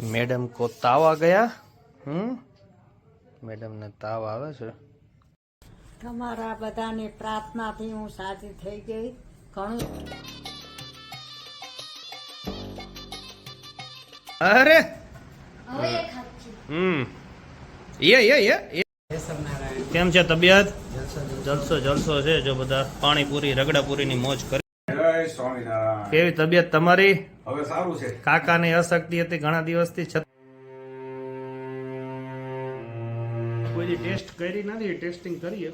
Madam કો તાવ આ ગયા? હમ? મેડમને તાવ આવે છે. તમારા બધાની પ્રાર્થનાથી હું સાજી થઈ ગઈ. ઘણું અરે! હમ. એ એ યે યે. કેમ છે તબિયત? જલસો જલસો છે જો બધા પાણીપુરી રગડાપુરીની મોજ કરી. કેવી તબિયત તમારી? હવે સારું છે. કાકાની અશક્તિ હતી ઘણા દિવસથી છતાં કોઈ ટેસ્ટ કરી નથી ટેસ્ટિંગ કરીએ.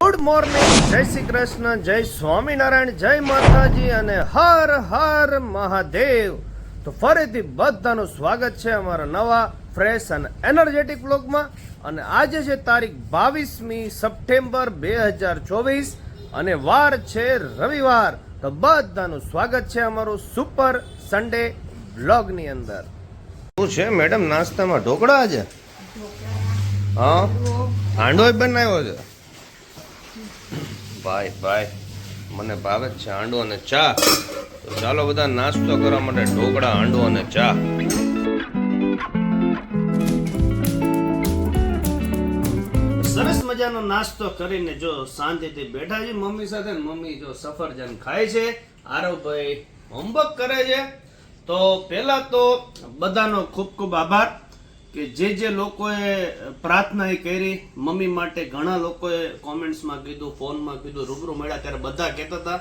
ગુડ મોર્નિંગ જય શ્રી કૃષ્ણ જય સ્વામિનારાયણ જય માતાજી અને હર હર મહાદેવ. તો ફરીથી બધાનું સ્વાગત છે અમારા નવા ફ્રેશ અને એનર્જેટિક બ્લોગમાં અને આજે છે તારીખ બાવીસમી સપ્ટેમ્બર બે હજાર ચોવીસ અને વાર છે રવિવાર. તો બધાનું સ્વાગત છે અમારું સુપર સન્ડે બ્લોગની અંદર. શું છે મેડમ, નાસ્તામાં ઢોકળા આજે? હા? હાંડો બનાવ્યો છે? ભાઈ ભાઈ, મને ભાવે છે હાંડો અને ચા. તો ચાલો બધા નાસ્તો કરવા માટે ઢોકળા, હાંડો અને ચા. મજાનો નાસ્તો કરીને જો શાંતિથી બેઠા છે. મમ્મી સાથે મમ્મી જો સફરજન ખાય છે. આરવભાઈ હોમવર્ક કરે છે. તો પહેલાં તો બધાનો ખૂબ ખૂબ આભાર કે જે જે લોકોએ પ્રાર્થના એ કરી, મમ્મી માટે ઘણા લોકોએ કોમેન્ટ્સમાં કીધું ફોનમાં કીધું, રૂબરૂ મળ્યા ત્યારે બધા કહેતા હતા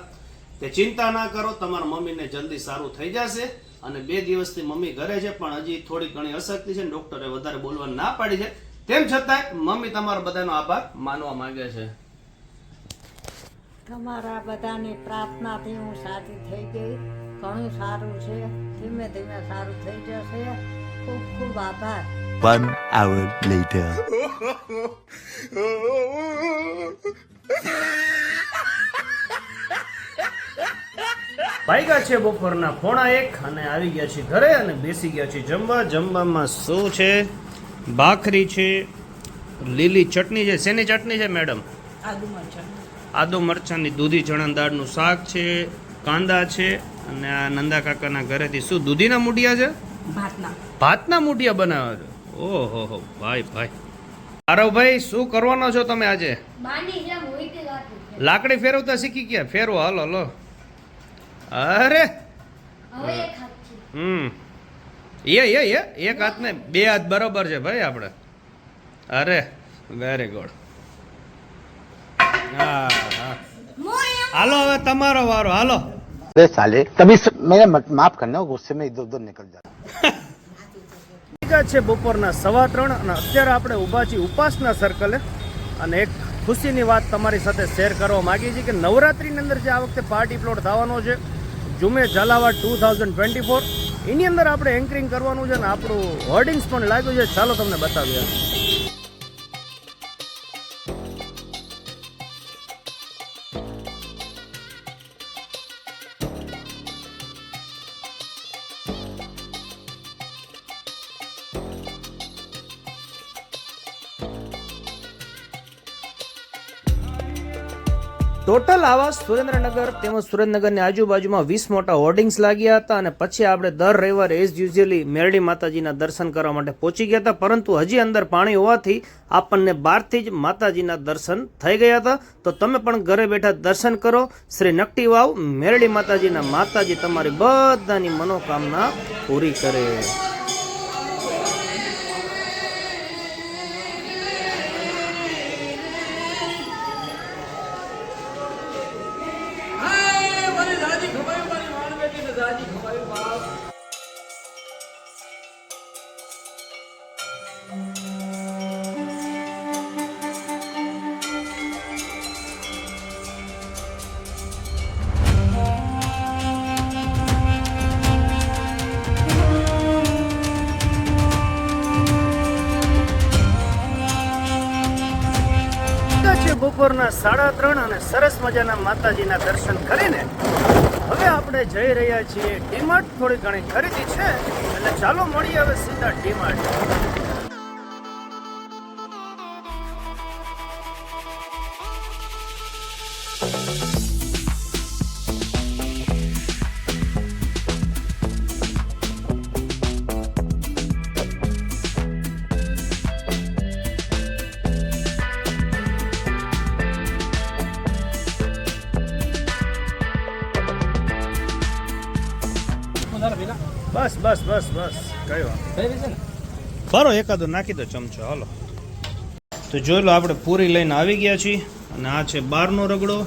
કે ચિંતા ના કરો, તમારા મમ્મીને જલ્દી સારું થઈ જશે અને બે દિવસથી મમ્મી ઘરે છે, પણ હજી થોડી ઘણી અશક્તિ છે ડૉક્ટરે વધારે બોલવા ના પાડી છે. તેમ છતાંય મમ્મી તમારા બધાનો આભાર માનવા માંગે છે. તમારા બધાની પ્રાર્થનાથી હું સાચી થઈ ગઈ. ઘણું સારું છે. ધીમે ધીમે સારું થઈ જશે. ખૂબ ખૂબ આભાર. One hour later. ભાઈગા છે બપોરના પોણા એક અને આવી ગયા છે ઘરે અને બેસી ગયા છે જમવા. જમવામાં શું છે? ભાખરી છે લીલી ચટણી છે શેની ચટણી છે મેડમ? આદુ મરચાંની દૂધી ચણા દાળનું શાક છે કાંદા છે અને આ નંદા કાકાના ઘરેથી શું દૂધીના મૂઢિયા છે? ભાતના. મૂઢિયા બનાવે છે? ઓહો હો ભાઈ ભાઈ. આરવભાઈ શું કરવાનો છો તમે આજે? લાકડી ફેરવતા શીખી ગયા? ફેરવો હાલો હલો. અરે! હમ. એ એ એ એક હાથ ને બે હાથ બરોબર છે ભાઈ આપણે અરે વેરી ગુડ હા હા હાલો હવે તમારો વારો હાલો अबे साले तभी स... मेरा मत- माफ करना गुस्से में इधर उधर निकल जाता વાગ્યા છે બપોરના સવા ત્રણ અને અત્યારે આપણે ઊભા છીએ ઉપાસના સર્કલે અને એક ખુશીની વાત તમારી સાથે શેર કરવા માંગીએ છીએ કે નવરાત્રિની અંદર જે આ વખતે પાર્ટી પ્લોટ થવાનો છે જુમે Zalawad two thousand twenty four એની અંદર આપણે એન્કરિંગ કરવાનું છે અને આપણું હોર્ડિંગ્સ પણ લાગ્યું છે. ચાલો તમને બતાવીએ. ટોટલ આવા સુરેન્દ્રનગર તેમજ સુરેન્દ્રનગરની આજુબાજુમાં વીસ મોટા હોર્ડિંગ્સ લાગ્યા હતા અને પછી આપણે દર રવિવારે એઝ યુઝ્યુઅલી મેરડી માતાજીના દર્શન કરવા માટે પહોંચી ગયા હતા. પરંતુ હજી અંદર પાણી હોવાથી આપણને બહારથી જ માતાજીના દર્શન થઈ ગયા હતા. તો તમે પણ ઘરે બેઠા દર્શન કરો. શ્રી નકટી વાવ મેરડી માતાજીના માતાજી તમારી બધાની મનોકામના પૂરી કરે. બપોરના સાડા ત્રણ અને સરસ મજાના માતાજીના દર્શન કરીને હવે આપણે જઈ રહ્યા છીએ ડીમાર્ટ. થોડી ઘણી ખરીદી છે. એટલે ચાલો મળીએ હવે સીધા ડીમાર્ટ. બસ બસ બસ બસ. કઈ વાત બરો એકાદો નાખી દો ચમચો. હાલો. તો જોઈ લો આપણે પૂરી લઈને આવી ગયા છીએ. અને આ છે બહારનો રગડો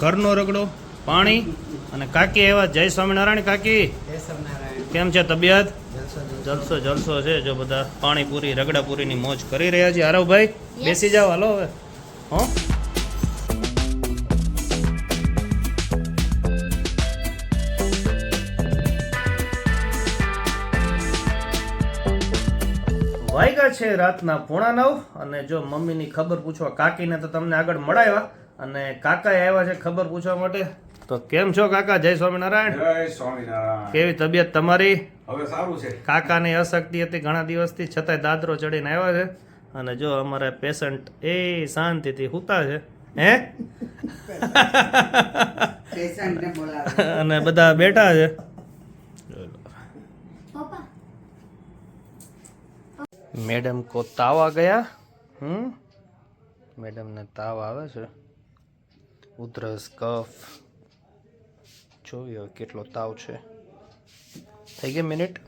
ઘરનો રગડો પાણી અને કાકી એવા જય સ્વામિનારાયણ કાકી. કેમ છે તબિયત? જલસો જલસો. છે જો બધા પાણીપુરી રગડા પૂરીની મોજ કરી રહ્યા છે. હારવભાઈ બેસી જાઓ હાલો હવે. હો? વાગ્યા છે રાતના પોણા નવ અને જો મમ્મીની ખબર પૂછવા કાકીને તો તમને આગળ મળાવ્યા અને કાકા આવ્યા છે ખબર પૂછવા માટે. તો કેમ છો કાકા? જય સ્વામિનારાયણ. જય સ્વામિનારાયણ. કેવી તબિયત તમારી? હવે સારું છે. કાકાની અશક્તિ હતી ઘણા દિવસથી છતાંય દાદરો ચડીને આવ્યા છે. અને જો અમારા પેશન્ટ એ શાંતિથી સૂતા છે હે? અને બધા બેઠા છે. મેડમ કો તાવ આ ગયા? હમ? મેડમને તાવ આવે છે. ઉધરસ, કફ. જોઈએ કેટલો તાવ છે. થઈ ગઈ મિનિટ?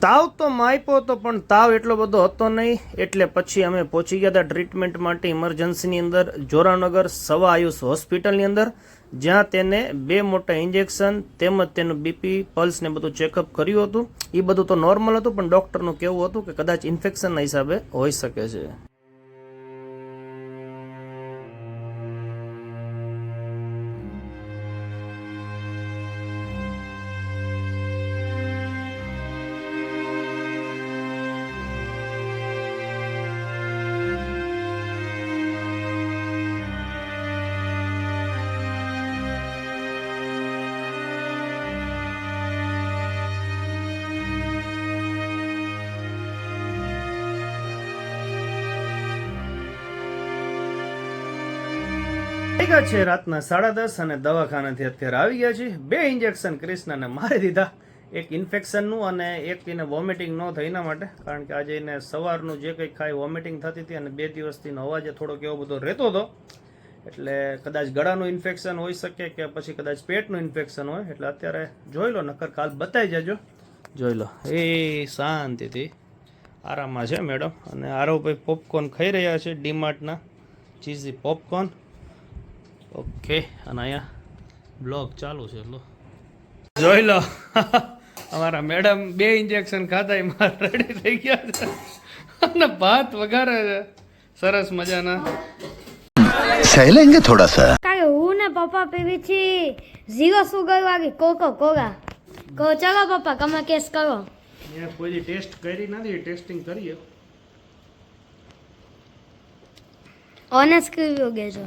તાવ તો માયપો હતો, પણ તાવ એટલો બધો હતો નહીં. એટલે પછી અમે પહોંચી ગયા હતા ટ્રીટમેન્ટ માટે ઇમરજન્સીની અંદર, જોરાનગર, સવા આયુષ હોસ્પિટલની અંદર. જ્યાં તેને બે મોટા ઇન્જેક્શન તેમજ તેનું બીપી પલ્સ ને બધું ચેકઅપ કર્યું હતું. એ બધું તો નોર્મલ હતું, પણ ડૉક્ટરનું કહેવું હતું કે કદાચ ઇન્ફેક્શનના હિસાબે હોઈ શકે છે. વાગ્યા છે રાતના સાડા દસ અને દવાખાનાથી અત્યારે આવી ગયા છે. બે ઇન્જેક્શન કૃષ્ણને મારી દીધા. એક ઇન્ફેક્શનનું અને એક એને વોમિટિંગ ન થાય એના માટે. કારણ કે આજે એને સવારનું જે કંઈ ખાય વોમિટિંગ થતી હતી અને બે દિવસથી અવાજે થોડોક એવો બધો રહેતો હતો. એટલે કદાચ ગળાનું ઇન્ફેક્શન હોઈ શકે કે પછી કદાચ પેટનું ઇન્ફેક્શન હોય. એટલે અત્યારે જોઈ લો, નકર કાલ બતાવી જજો. જોઈ લો. એ શાંતિથી આરામમાં છે મેડમ અને આરવભાઈ પોપકોર્ન ખાઈ રહ્યા છે ડીમાર્ટના ચીઝી પોપકોર્ન ઓકે અને અહીંયા બ્લોગ ચાલુ છે લો. જોઈ લો. અમારા મેડમ બે ઇન્જેક્શન ખાતા એમાં રેડી થઈ ગયા છે. અને ભાત વઘારે છે. સરસ મજાના. સહેલેંગે થોડા સા કાય હું ને પપ્પા પીવી છી. ઝીરો સુગર વાળી કોકો કોગા કહો ચાલો પપ્પા કમા કેસ કરો. મેં કોઈ ટેસ્ટ કરી નથી ટેસ્ટિંગ કરીએ. ઓનેસ્ટ રિવ્યુ ગેજો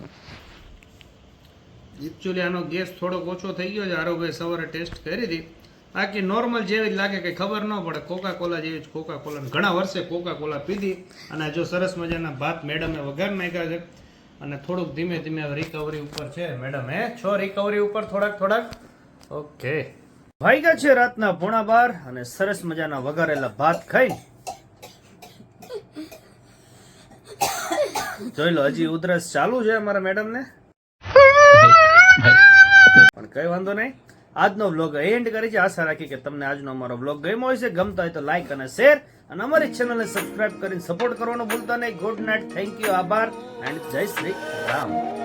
એકચ્યુઅલી આનો ગેસ થોડોક ઓછો થઈ ગયો છે. આરોગ્ય સવારે ટેસ્ટ કરી હતી. બાકી નોર્મલ જેવી જ લાગે કે ખબર ન પડે. કોકા કોલા જેવી જ કોકા કોલા ઘણા વર્ષે કોકા કોલા પીધી. અને જો સરસ મજાના ભાત મેડમે વઘાર નાખ્યા છે. અને થોડુંક ધીમે ધીમે રિકવરી ઉપર છે. મેડમ, હે? છો રિકવરી ઉપર થોડાક થોડાક? ઓકે. ગયા છે રાતના પોણા બાર અને સરસ મજાના વઘારેલા ભાત ખાઈ. જોઈ લો, હજી ઉધરસ ચાલુ છે અમારા મેડમ ને પણ કઈ વાંધો નહીં. આજનો વ્લોગ એન્ડ કરી છે. આશા રાખી કે તમને આજનો અમારો વ્લોગ ગમ્યો છે ગમતો હોય તો લાઈક અને શેર અને અમારી ચેનલને સબસ્ક્રાઇબ કરીને સપોર્ટ કરવાનું ભૂલતા નહીં. ગુડ નાઇટ થેન્ક યુ આભાર. એન્ડ જય શ્રી રામ.